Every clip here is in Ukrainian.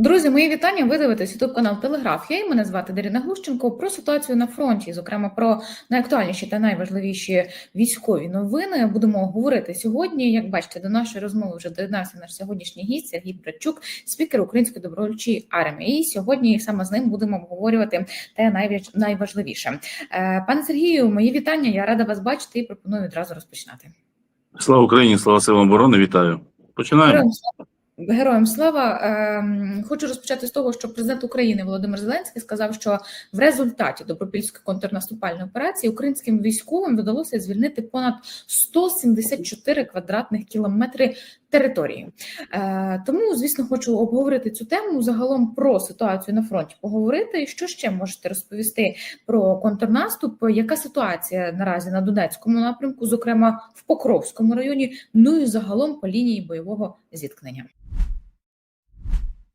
Друзі, мої вітання. Ви дивитесь ютуб канал Телеграфія. І мене звати Даріна Глущенко. Про ситуацію на фронті, зокрема про найактуальніші та найважливіші військові новини. Будемо говорити сьогодні. Як бачите, до нашої розмови вже доєднався наш сьогоднішній гість Сергій Братчук, спікер Української добровольчої армії. І сьогодні саме з ним будемо обговорювати те найваж- найважливіше. Е, Пане Сергію, мої вітання. Я рада вас бачити і пропоную відразу розпочинати. Слава Україні, слава силам оборони, вітаю. Починаємо. Героям слава. Ем, Хочу розпочати з того, що президент України Володимир Зеленський сказав, що в результаті добропільської контрнаступальної операції українським військовим вдалося звільнити понад 174 квадратних кілометри території. Е, Тому, звісно, хочу обговорити цю тему загалом про ситуацію на фронті. Поговорити, що ще можете розповісти про контрнаступ. Яка ситуація наразі на Донецькому напрямку, зокрема в Покровському районі, ну і загалом по лінії бойового зіткнення.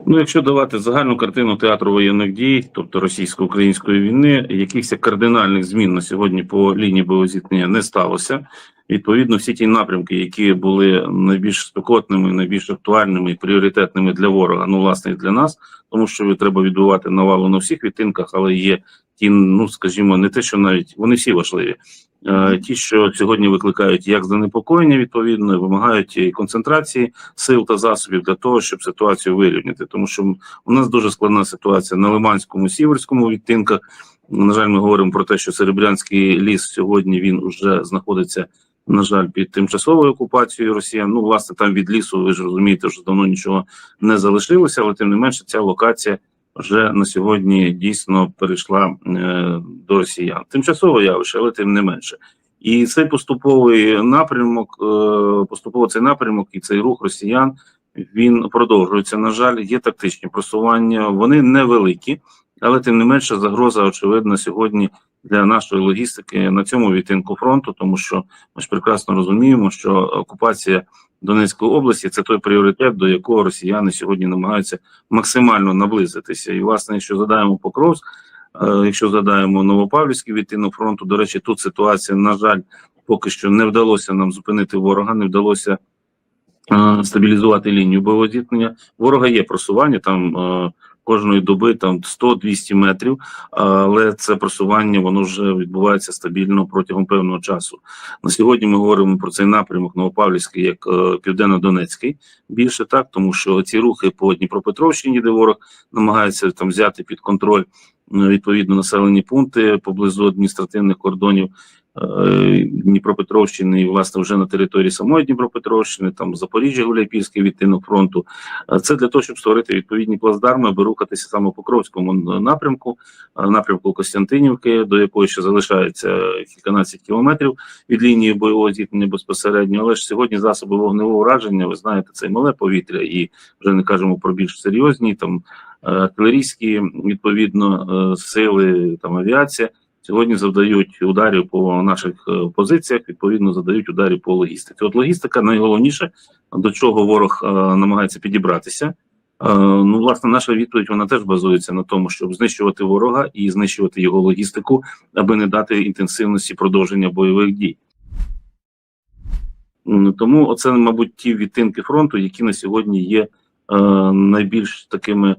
Ну, якщо давати загальну картину театру воєнних дій, тобто російсько-української війни, якихось кардинальних змін на сьогодні по лінії бойового зіткнення не сталося. Відповідно, всі ті напрямки, які були найбільш спекотними, найбільш актуальними і пріоритетними для ворога, ну власне і для нас, тому що треба відбувати навалу на всіх відтинках, але є ті, ну скажімо, не те, що навіть вони всі важливі. Е, Ті, що сьогодні викликають як занепокоєння, відповідно, вимагають і концентрації сил та засобів для того, щоб ситуацію вирівняти, тому що у нас дуже складна ситуація на Лиманському сіверському відтинках. На жаль, ми говоримо про те, що Серебрянський ліс сьогодні він вже знаходиться. На жаль, під тимчасовою окупацією Росіян. Ну, власне, там від лісу, ви ж розумієте, що давно нічого не залишилося, але тим не менше, ця локація вже на сьогодні дійсно перейшла е, до росіян. Тимчасове явище, але тим не менше. І цей поступовий напрямок, е, поступово цей напрямок і цей рух росіян він продовжується. На жаль, є тактичні просування. Вони невеликі, але тим не менше загроза очевидна сьогодні для нашої логістики на цьому відтинку фронту, тому що ми ж прекрасно розуміємо, що окупація Донецької області це той пріоритет, до якого росіяни сьогодні намагаються максимально наблизитися. І, власне, якщо задаємо Покровськ, е, якщо задаємо Новопавлівський відтинок фронту, до речі, тут ситуація, на жаль, поки що не вдалося нам зупинити ворога, не вдалося е, стабілізувати лінію бойового зіткнення. Ворога є просування там. Кожної доби там 100-200 метрів, але це просування воно вже відбувається стабільно протягом певного часу. На сьогодні ми говоримо про цей напрямок Новопавлівський як е, південно-донецький більше так, тому що ці рухи по Дніпропетровщині, де ворог намагається там взяти під контроль е, відповідно населені пункти поблизу адміністративних кордонів. Е, Дніпропетровщини і власне вже на території самої Дніпропетровщини, там Запоріжжя, Гуляйпільський відтинок фронту. Е, Це для того, щоб створити відповідні плацдарми, аби рухатися саме по Покровському напрямку, е, напрямку Костянтинівки, до якої ще залишається кільканадцять кілометрів від лінії бойового зіткнення безпосередньо. Але ж сьогодні засоби вогневого ураження, ви знаєте, це мале повітря, і вже не кажемо про більш серйозні там артилерійські відповідно сили, там авіація. Сьогодні завдають ударів по наших е, позиціях, відповідно задають ударів по логістиці. От логістика найголовніше, до чого ворог е, намагається підібратися. Е, ну, власне, наша відповідь вона теж базується на тому, щоб знищувати ворога і знищувати його логістику, аби не дати інтенсивності продовження бойових дій. Тому оце, мабуть, ті відтинки фронту, які на сьогодні є е, найбільш такими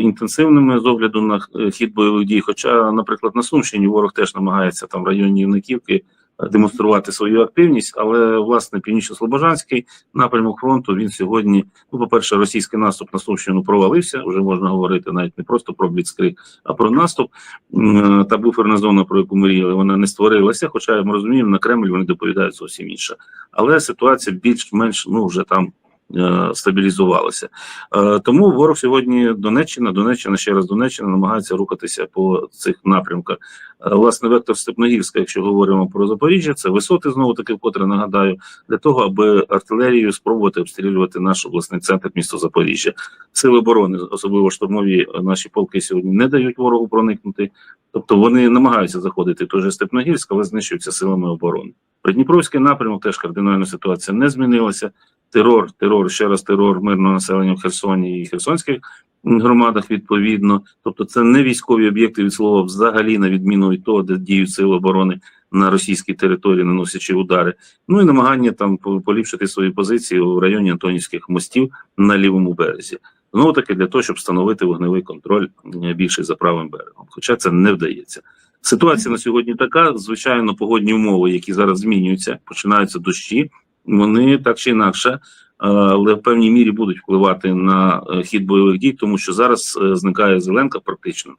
інтенсивними з огляду на хід бойових дій. Хоча, наприклад, на Сумщині ворог теж намагається там в районі Євниківки е, демонструвати свою активність, але власне північно-слобожанський напрямок фронту він сьогодні, ну, по-перше, російський наступ на Сумщину провалився. Вже можна говорити навіть не просто про бліцкриг, а про наступ. Е, Та буферна зона, про яку мріяли, вона не створилася. Хоча ми розуміємо, на Кремль вони доповідають зовсім інше. Але ситуація більш-менш ну вже там е, стабілізувалася. Е, Тому ворог сьогодні Донеччина, Донеччина, ще раз Донеччина намагається рухатися по цих напрямках. Е, Власне, вектор Степногірська, якщо говоримо про Запоріжжя, це висоти знову таки, вкотре нагадаю, для того, аби артилерією спробувати обстрілювати наш обласний центр місто Запоріжжя. Сили оборони, особливо штурмові наші полки сьогодні не дають ворогу проникнути. Тобто вони намагаються заходити в той же Степногірськ, але знищуються силами оборони. Придніпровський напрямок теж кардинальна ситуація не змінилася. Терор, терор, ще раз терор мирного населення в Херсоні і Херсонських громадах відповідно. Тобто, це не військові об'єкти від слова взагалі, на відміну від того, де діють сили оборони на російській території, наносячи удари. Ну і намагання там поліпшити свої позиції у районі Антонівських мостів на лівому березі. Знову таки для того, щоб встановити вогневий контроль е, більший за правим берегом. Хоча це не вдається. Ситуація на сьогодні така. Звичайно, погодні умови, які зараз змінюються, починаються дощі. Вони так чи інакше, е, але в певній мірі будуть впливати на е, хід бойових дій, тому що зараз е, зникає зеленка практично.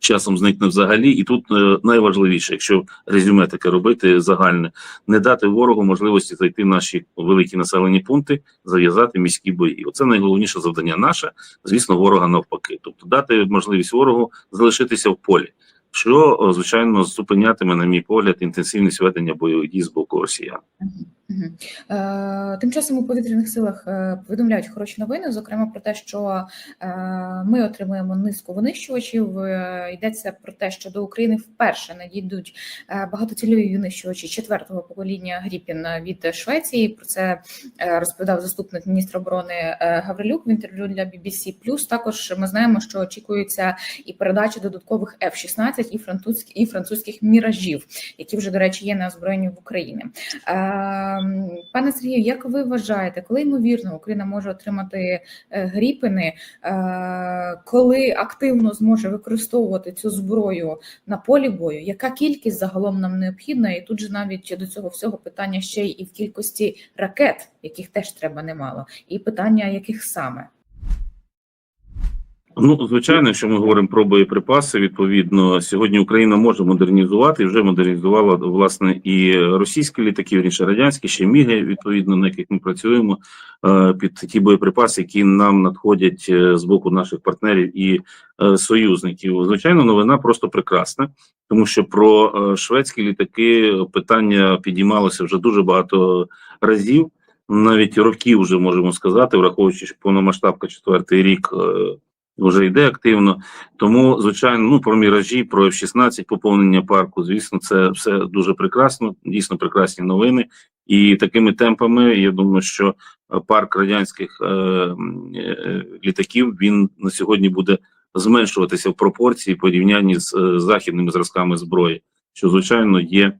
Часом зникне взагалі, і тут найважливіше, якщо резюме таке робити загальне, не дати ворогу можливості зайти в наші великі населені пункти, зав'язати міські бої. Оце найголовніше завдання наше, звісно, ворога навпаки. Тобто дати можливість ворогу залишитися в полі, що звичайно зупинятиме, на мій погляд, інтенсивність ведення бойових дій з боку росіян. Е, Тим часом у повітряних силах е, повідомляють хороші новини, зокрема про те, що е, ми отримуємо низку винищувачів. Йдеться про те, що до України вперше надійдуть багатоцільові винищувачі четвертого покоління Гріпін від Швеції. Про це розповідав заступник міністра оборони Гаврилюк в інтерв'ю для BBC+. Також ми знаємо, що очікується і передача додаткових F-16 і французьких і французьких міражів, які вже до речі є на озброєнні в Україні. Пане Сергію, як ви вважаєте, коли ймовірно Україна може отримати е, гріпини, е, коли активно зможе використовувати цю зброю на полі бою? Яка кількість загалом нам необхідна? І тут же навіть до цього всього питання ще й і в кількості ракет, яких теж треба немало, і питання яких саме? Ну, звичайно, якщо ми говоримо про боєприпаси, відповідно, сьогодні Україна може модернізувати і вже модернізувала власне і російські літаки, вірніше радянські, ще міги, відповідно, на яких ми працюємо е, під ті боєприпаси, які нам надходять е, з боку наших партнерів і е, союзників. Звичайно, новина просто прекрасна, тому що про шведські літаки питання підіймалося вже дуже багато разів, навіть років вже можемо сказати, враховуючи, що повномасштабка четвертий рік. Вже йде активно. Тому, звичайно, ну про міражі, про F-16, поповнення парку, звісно, це все дуже прекрасно, дійсно прекрасні новини. І такими темпами я думаю, що парк радянських е, е, літаків він на сьогодні буде зменшуватися в пропорції порівнянні з е, західними зразками зброї, що звичайно є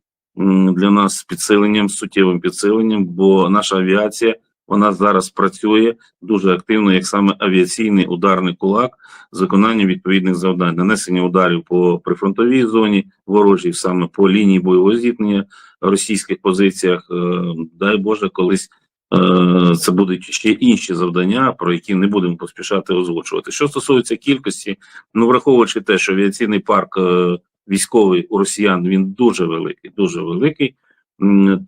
для нас підсиленням, суттєвим підсиленням, бо наша авіація вона зараз працює дуже активно, як саме авіаційний ударний кулак з виконанням відповідних завдань, нанесення ударів по прифронтовій зоні ворожій, саме по лінії бойового зіткнення російських позиціях. Е, Дай Боже, колись е, це будуть ще інші завдання, про які не будемо поспішати озвучувати. Що стосується кількості, ну враховуючи те, що авіаційний парк е, військовий у росіян він дуже великий, дуже великий.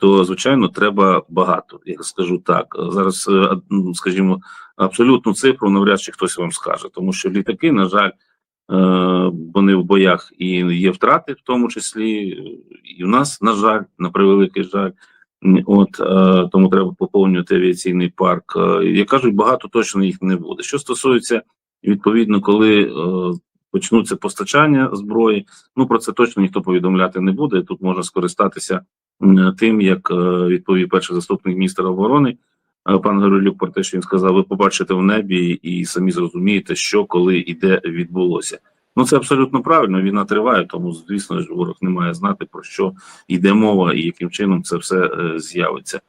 То звичайно треба багато. Я скажу так. Зараз, е, скажімо, абсолютну цифру навряд чи хтось вам скаже, тому що літаки, на жаль, е, вони в боях і є втрати, в тому числі і в нас, на жаль, на превеликий жаль. От е, тому треба поповнювати авіаційний парк. Як кажуть, багато точно їх не буде. Що стосується відповідно, коли почнуться постачання зброї, ну про це точно ніхто повідомляти не буде. Тут можна скористатися тим, як е, відповів перший заступник міністра оборони. е, Пан Гаврилюк про те, що він сказав, ви побачите в небі і самі зрозумієте, що коли і де відбулося. Ну це абсолютно правильно. Війна триває, тому звісно ж ворог не має знати про що йде мова і яким чином це все е, з'явиться.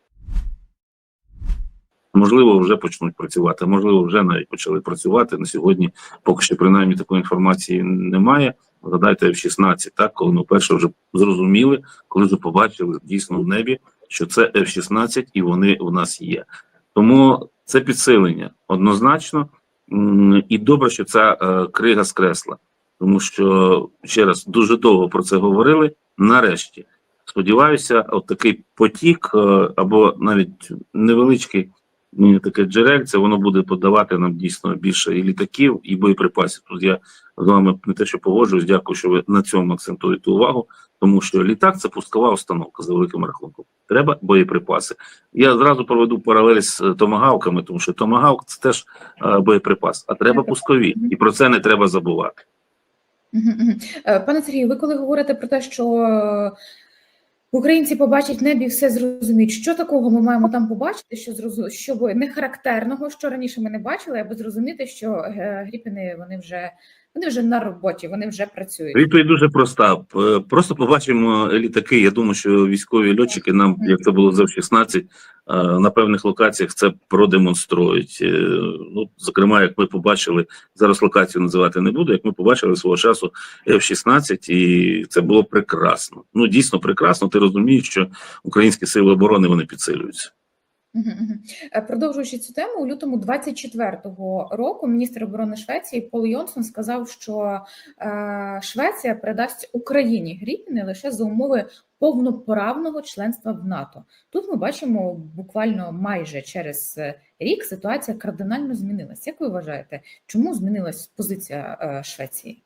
Можливо, вже почнуть працювати. Можливо, вже навіть почали працювати на сьогодні. Поки що принаймні такої інформації немає. Згадайте F-16, так коли ми вперше вже зрозуміли, коли вже побачили дійсно в небі, що це F-16 і вони у нас є. Тому це підсилення однозначно. І добре, що ця е, крига скресла, тому що ще раз дуже довго про це говорили. Нарешті сподіваюся, от такий потік е, або навіть невеличкий таке джерельце, воно буде подавати нам дійсно більше і літаків, і боєприпасів. Тут я з вами не те, що погоджуюсь, дякую, що ви на цьому акцентуєте увагу, тому що літак це пускова установка за великим рахунком. Треба боєприпаси. Я зразу проведу паралель з е, томагавками, тому що томагавк це теж е, боєприпас, а треба пускові, і про це не треба забувати. Е, Пане Сергію, ви коли говорите про те, що українці побачать небі, все зрозуміють, що такого ми маємо там побачити, що зрозу... щоб не характерного, що раніше ми не бачили, аби зрозуміти, що е, гріпіни вони вже Вони вже на роботі, вони вже працюють. Відповідь дуже проста. Просто побачимо літаки. Я думаю, що військові льотчики нам, як це було за в 16, е, на певних локаціях це продемонструють. Е, Ну, зокрема, як ми побачили, зараз локацію називати не буду. Як ми побачили свого часу F-16, і це було прекрасно. Ну дійсно прекрасно. Ти розумієш, що українські сили оборони вони підсилюються. Е, Продовжуючи цю тему, у лютому 24-го року міністр оборони Швеції Пол Йонсон сказав, що е, Швеція передасть Україні гріпіни лише за умови повноправного членства в НАТО. Тут ми бачимо буквально майже через е, рік ситуація кардинально змінилась. Як ви вважаєте, чому змінилась позиція Швеції?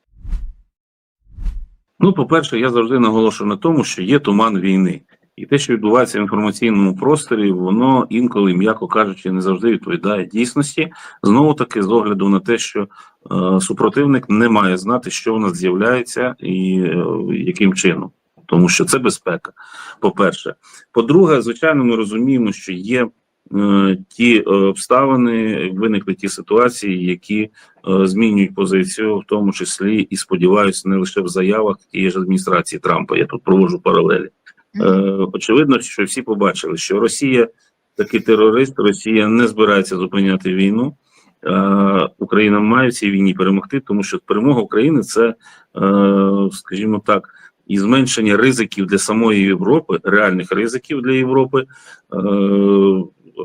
Ну, по-перше, я завжди наголошую на тому, що є туман війни, і те, що відбувається в інформаційному просторі, воно інколи, м'яко кажучи, не завжди відповідає дійсності. Знову таки, з огляду на те, що е, супротивник не має знати, що в нас з'являється і е, яким чином, тому що це безпека. По-перше, по-друге, звичайно, ми розуміємо, що є. е, Ті обставини виникли ті ситуації, які е, змінюють позицію, в тому числі і сподіваюся, не лише в заявах тієї ж адміністрації Трампа. Я тут проводжу паралелі. Е, очевидно, що всі побачили, що Росія такий терорист, Росія не збирається зупиняти війну. Е, Україна має в цій війні перемогти, тому що перемога України це, е, скажімо так, і зменшення ризиків для самої Європи, реальних ризиків для Європи. Е,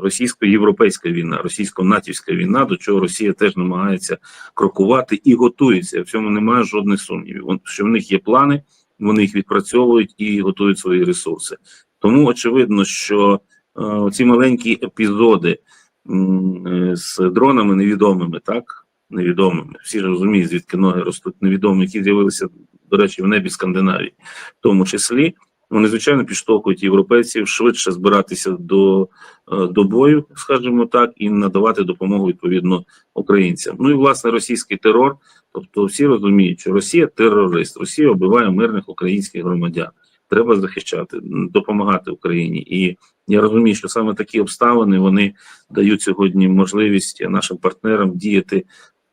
Російсько-європейська війна, російсько-натівська війна, до чого Росія теж намагається крокувати і готується. В цьому немає жодних сумнівів. Що в них є плани, вони їх відпрацьовують і готують свої ресурси. Тому очевидно, що е, ці маленькі епізоди е, з дронами невідомими, так невідомими. Всі розуміють, звідки ноги ростуть невідомі, які з'явилися, до речі, в небі Скандинавії, в тому числі. Вони звичайно підштовхують європейців швидше збиратися до, е, до бою, скажімо так, і надавати допомогу відповідно українцям. Ну і власне російський терор. Тобто всі розуміють, що Росія терорист, Росія вбиває мирних українських громадян. Треба захищати, допомагати Україні. І я розумію, що саме такі обставини вони дають сьогодні можливість нашим партнерам діяти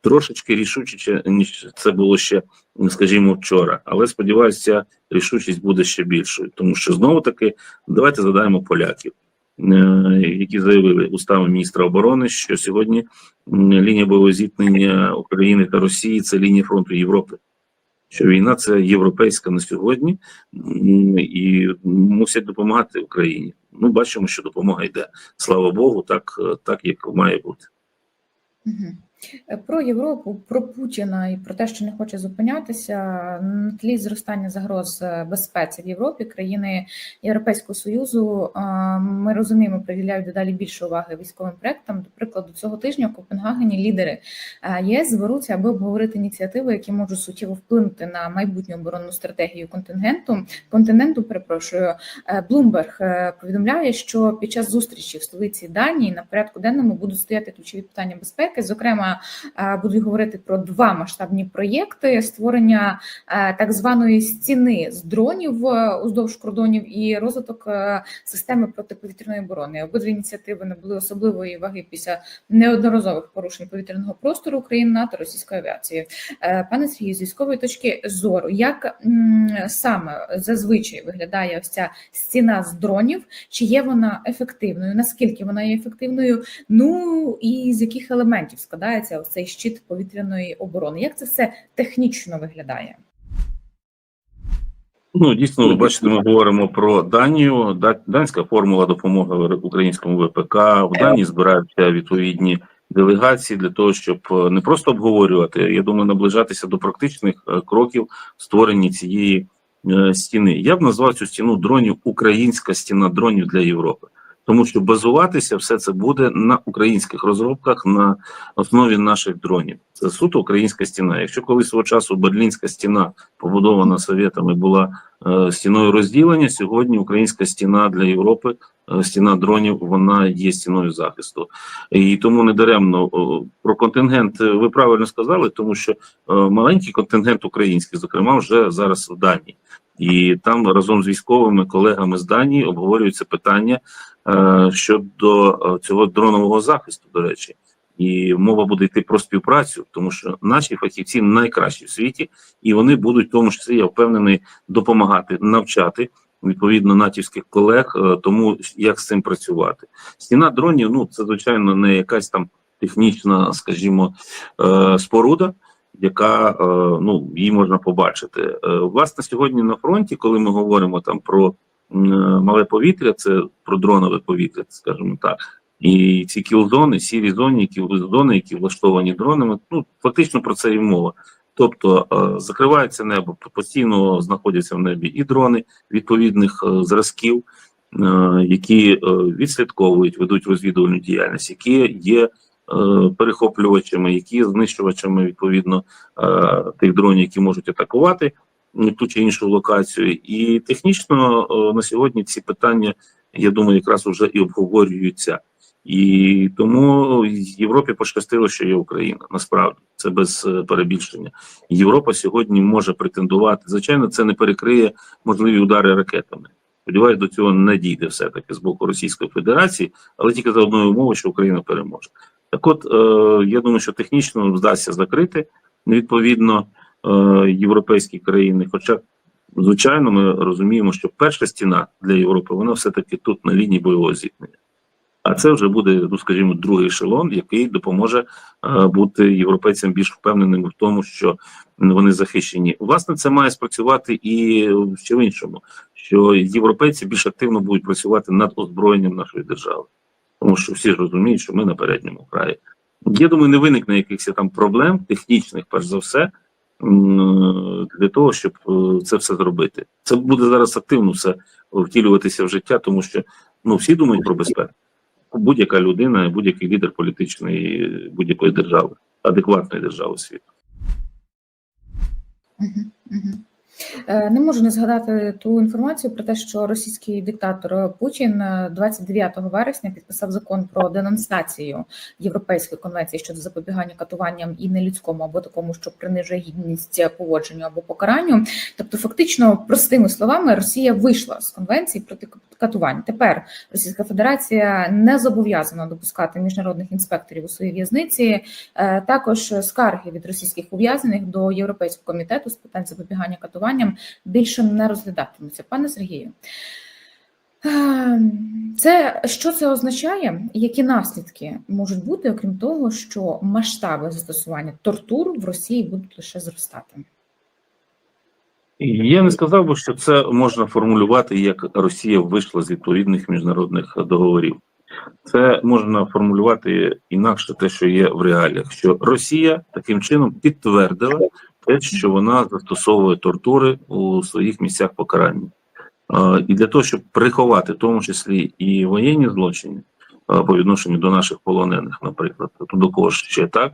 трошечки рішучіше, ніж це було ще, скажімо, вчора. Але сподіваюся, рішучість буде ще більшою, тому що знову таки давайте задаємо поляків. е, Які заявили устами міністра оборони, що сьогодні лінія бойового зіткнення України та Росії це лінія фронту Європи. Що війна це європейська на сьогодні, і мусять допомагати Україні. Ну, бачимо, що допомога йде. Слава Богу, так, так як має бути. Е, Про Європу, про Путіна і про те, що не хоче зупинятися на тлі зростання загроз е, безпеці в Європі, країни Європейського союзу. е, Ми розуміємо, приділяють дедалі більше уваги військовим проектам. До прикладу, цього тижня в Копенгагені лідери єС зберуться, аби обговорити ініціативи, які можуть суттєво вплинути на майбутню оборонну стратегію контингенту. Континенту, перепрошую, е, повідомляє, що під час зустрічі в столиці Данії на порядку денному будуть стояти ключові питання безпеки. Зокрема, е, будуть говорити про два масштабні проєкти: створення е, так званої стіни з дронів е, уздовж кордонів і розвиток е, системи протиповітряної оборони. Обидві ініціативи набули особливої ваги після неодноразових порушень повітряного простору України НАТО російської авіації. Пане Сергію, з військової точки зору, як саме зазвичай виглядає ось ця стіна з дронів? Чи є вона ефективною? Наскільки вона є ефективною? Ну і з яких елементів складається ось цей щит повітряної оборони? Як це все технічно виглядає? Ну, дійсно, ви бачите, ми говоримо про Данію. Данська формула допомоги українському ВПК. В Данії збираються відповідні делегації для того, щоб е, не просто обговорювати, я думаю, наближатися до практичних е, кроків в створенні цієї е, стіни. Я б назвав цю стіну дронів Українська стіна дронів для Європи. Тому що базуватися все це буде на українських розробках на основі наших дронів. Це суто українська стіна. Якщо колись свого часу Берлінська стіна, побудована совєтами, була е, стіною розділення, сьогодні українська стіна для Європи, е, стіна дронів, вона є стіною захисту. І тому не даремно о, про контингент е, ви правильно сказали, тому що е, маленький контингент український, зокрема, вже зараз в Данії. І там разом з військовими колегами з Данії обговорюються питання е, щодо е, цього дронового захисту. До речі, І мова буде йти про співпрацю, тому що наші фахівці найкращі в світі, і вони будуть в тому числі, я впевнений, допомагати навчати відповідно натівських колег, е, тому як з цим працювати. Стіна дронів, ну це звичайно не якась там технічна, скажімо, е, споруда, яка е, ну її можна побачити. Е, Власне, сьогодні на фронті, коли ми говоримо там про е, мале повітря, це про дронове повітря, скажімо так. І ці кілзони, сірі зоні, кілзони, які влаштовані дронами, ну фактично про це і мова. Тобто е, закривається небо, постійно знаходяться в небі і дрони відповідних е, зразків, е, які е, відслідковують, ведуть розвідувальну діяльність, які є е, перехоплювачами, які є знищувачами відповідно е, тих дронів, які можуть атакувати ту чи іншу локацію. І технічно е, на сьогодні ці питання, я думаю, якраз вже і обговорюються. І тому Європі пощастило, що є Україна. Насправді це без е, перебільшення. Європа сьогодні може претендувати. Звичайно, це не перекриє можливі удари ракетами. Сподіваюсь, до цього не дійде все таки з боку Російської Федерації, але тільки за одною умовою, що Україна переможе. Так, от е, я думаю, що технічно вдасться закрити відповідно європейські країни. Хоча, звичайно, ми розуміємо, що перша стіна для Європи вона все таки тут на лінії бойового зіткнення. А це вже буде, ну скажімо, другий ешелон, який допоможе е, бути європейцям більш впевненими в тому, що вони захищені. Власне, це має спрацювати і ще в іншому, що європейці більш активно будуть працювати над озброєнням нашої держави, тому що всі ж розуміють, що ми на передньому краї. Я думаю, не виникне якихось там проблем технічних, перш за все, для того, щоб е, це все зробити. Це буде зараз активно все втілюватися в життя, тому що ну всі думають про безпеку будь-яка людина, будь-який лідер політичної будь-якої держави, адекватної держави світу. Е, Не можу не згадати ту інформацію про те, що російський диктатор Путін е, 29 вересня підписав закон про денонсацію Європейської конвенції щодо запобігання катуванням і нелюдському або такому, що принижує гідність поводженню або покаранню. Тобто, фактично, простими словами, Росія вийшла з конвенції проти катувань. Тепер Російська Федерація не зобов'язана допускати міжнародних інспекторів у свої в'язниці. Е, Також скарги від російських ув'язнених до Європейського комітету з питань запобігання катуванням більше не розглядатимуться. Пане Сергію, е, це що це означає? Які наслідки можуть бути, окрім того, що масштаби застосування тортур в Росії будуть лише зростати? Я не сказав би, що це можна формулювати як Росія вийшла з відповідних міжнародних договорів. Це можна формулювати інакше, те, що є в реаліях, що Росія таким чином підтвердила те, що вона застосовує тортури у своїх місцях покарання. Е, І для того, щоб приховати в тому числі і воєнні злочини е, по відношенню до наших полонених, наприклад, то до кого ще так,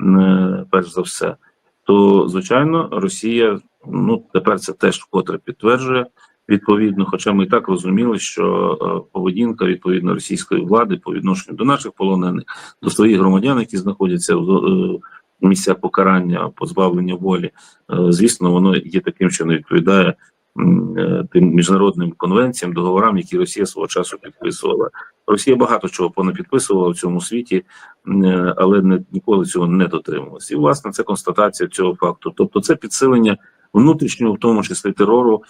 е, перш за все, то звичайно Росія ну тепер це теж вкотре підтверджує. Відповідно, хоча ми і так розуміли, що е, поведінка відповідно російської влади по відношенню до наших полонених, до своїх громадян, які знаходяться в місцях покарання, позбавлення волі, е, звісно, воно є таким, що не відповідає е, тим міжнародним конвенціям, договорам, які Росія свого часу підписувала. Росія багато чого понапідписувала в цьому світі, е, але не ніколи цього не дотримувалася. І власне це констатація цього факту. Тобто, це підсилення внутрішнього, в тому числі терору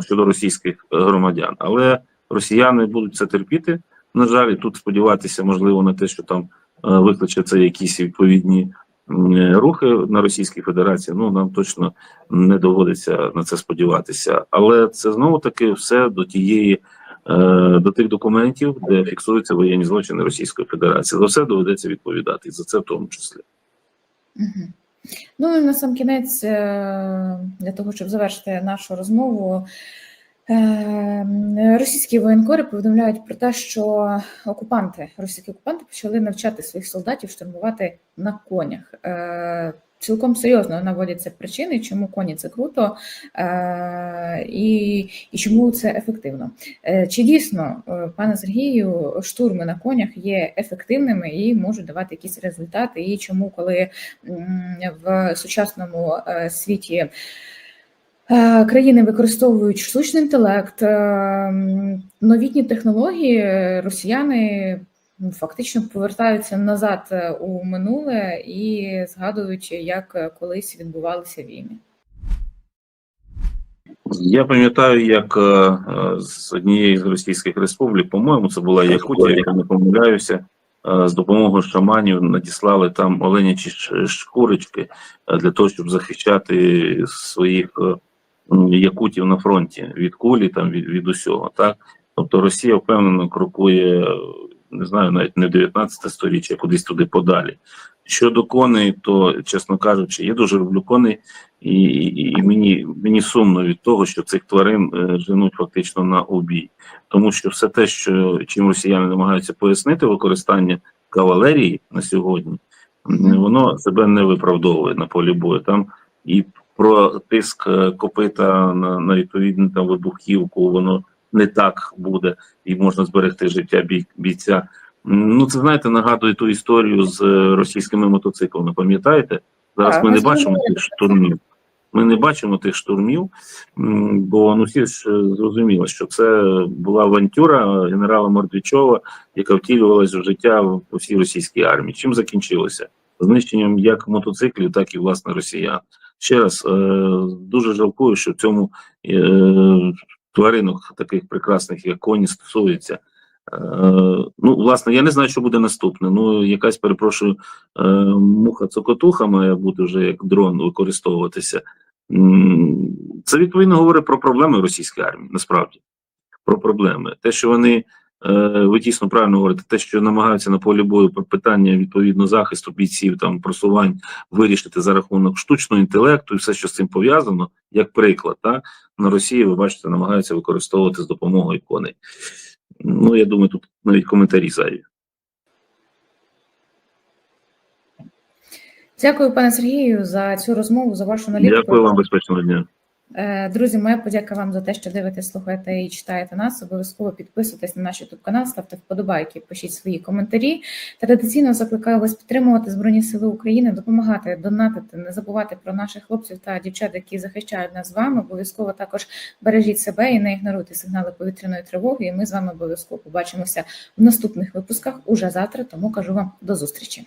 щодо російських громадян. Але росіяни будуть це терпіти. На жаль, і тут сподіватися можливо на те, що там викличе це якісь відповідні рухи на Російській Федерації. Ну нам точно не доводиться на це сподіватися. Але це знову таки все до тієї. е, До тих документів, де фіксуються воєнні злочини Російської Федерації, за все доведеться відповідати, і за це в тому числі. Ну і на сам кінець, е, для того, щоб завершити нашу розмову, російські воєнкори повідомляють про те, що окупанти, російські окупанти почали навчати своїх солдатів штурмувати на конях. Е, Цілком серйозно наводяться причини, чому коні це круто е, і, і чому це ефективно. Е, Чи дійсно, пане Сергію, штурми на конях є ефективними і можуть давати якісь результати? І чому, коли в сучасному світі країни використовують штучний інтелект, е, новітні технології, росіяни ну, фактично повертаються назад е, у минуле і згадують, як е, колись відбувалися війни. Я пам'ятаю, як е, е, з однієї з російських республік, по-моєму, це була Якутія, якщо не помиляюся, е, з допомогою шаманів надіслали там оленячі шкурочки е, для того, щоб захищати своїх е, якутів на фронті від кулі, там від, від усього. Так, тобто Росія впевнено крокує, не знаю, навіть не 19 сторіччя, а кудись туди подалі. Щодо коней, то чесно кажучи, я дуже люблю коней, і, і, і мені, мені сумно від того, що цих тварин е, женуть фактично на убій, тому що все те, що чим росіяни намагаються пояснити використання кавалерії на сьогодні, воно себе не виправдовує на полі бою. Там і про тиск е, копита на, на відповідну там вибухівку, воно не так буде, і можна зберегти життя бій, бійця. Ну, це знаєте, нагадує ту історію з е, російськими мотоциклами. Пам'ятаєте? Зараз Так, ми не бачимо тих штурмів. Ми не бачимо тих штурмів, бо ну всі ж е, зрозуміло, що це була авантюра генерала Мордвічова, яка втілювалася в життя по всій російській армії. Чим закінчилося? Знищенням як мотоциклів, так і власне росіян. Ще раз е, дуже жалкую, що в цьому е, тваринок таких прекрасних, як коні, стосується. Е, ну, власне, я не знаю, що буде наступне. Ну, якась перепрошую, муха цокотуха має бути вже як дрон використовуватися. Це відповідно говорить про проблеми російської армії, насправді. Про проблеми. Те, що вони, ви дійсно правильно говорите, те, що намагаються на полі бою питання відповідно захисту бійців, там просувань вирішити за рахунок штучного інтелекту і все, що з цим пов'язано, як приклад, так, на Росії, ви бачите, намагаються використовувати з допомогою коней. Ну, я думаю, тут навіть коментарі зайві. Дякую, пане Сергію, за цю розмову, за вашу аналітику. Дякую вам, безпечного дня. Е, Друзі, моя подяка вам за те, що дивитесь, слухаєте і читаєте нас. Обов'язково підписуйтесь на наш youtube канал, ставте вподобайки, пишіть свої коментарі. Традиційно закликаю вас підтримувати Збройні Сили України, допомагати, донатити, не забувати про наших хлопців та дівчат, які захищають нас з вами. Обов'язково також бережіть себе і не ігноруйте сигнали повітряної тривоги. І ми з вами обов'язково побачимося в наступних випусках уже завтра. Тому кажу вам до зустрічі.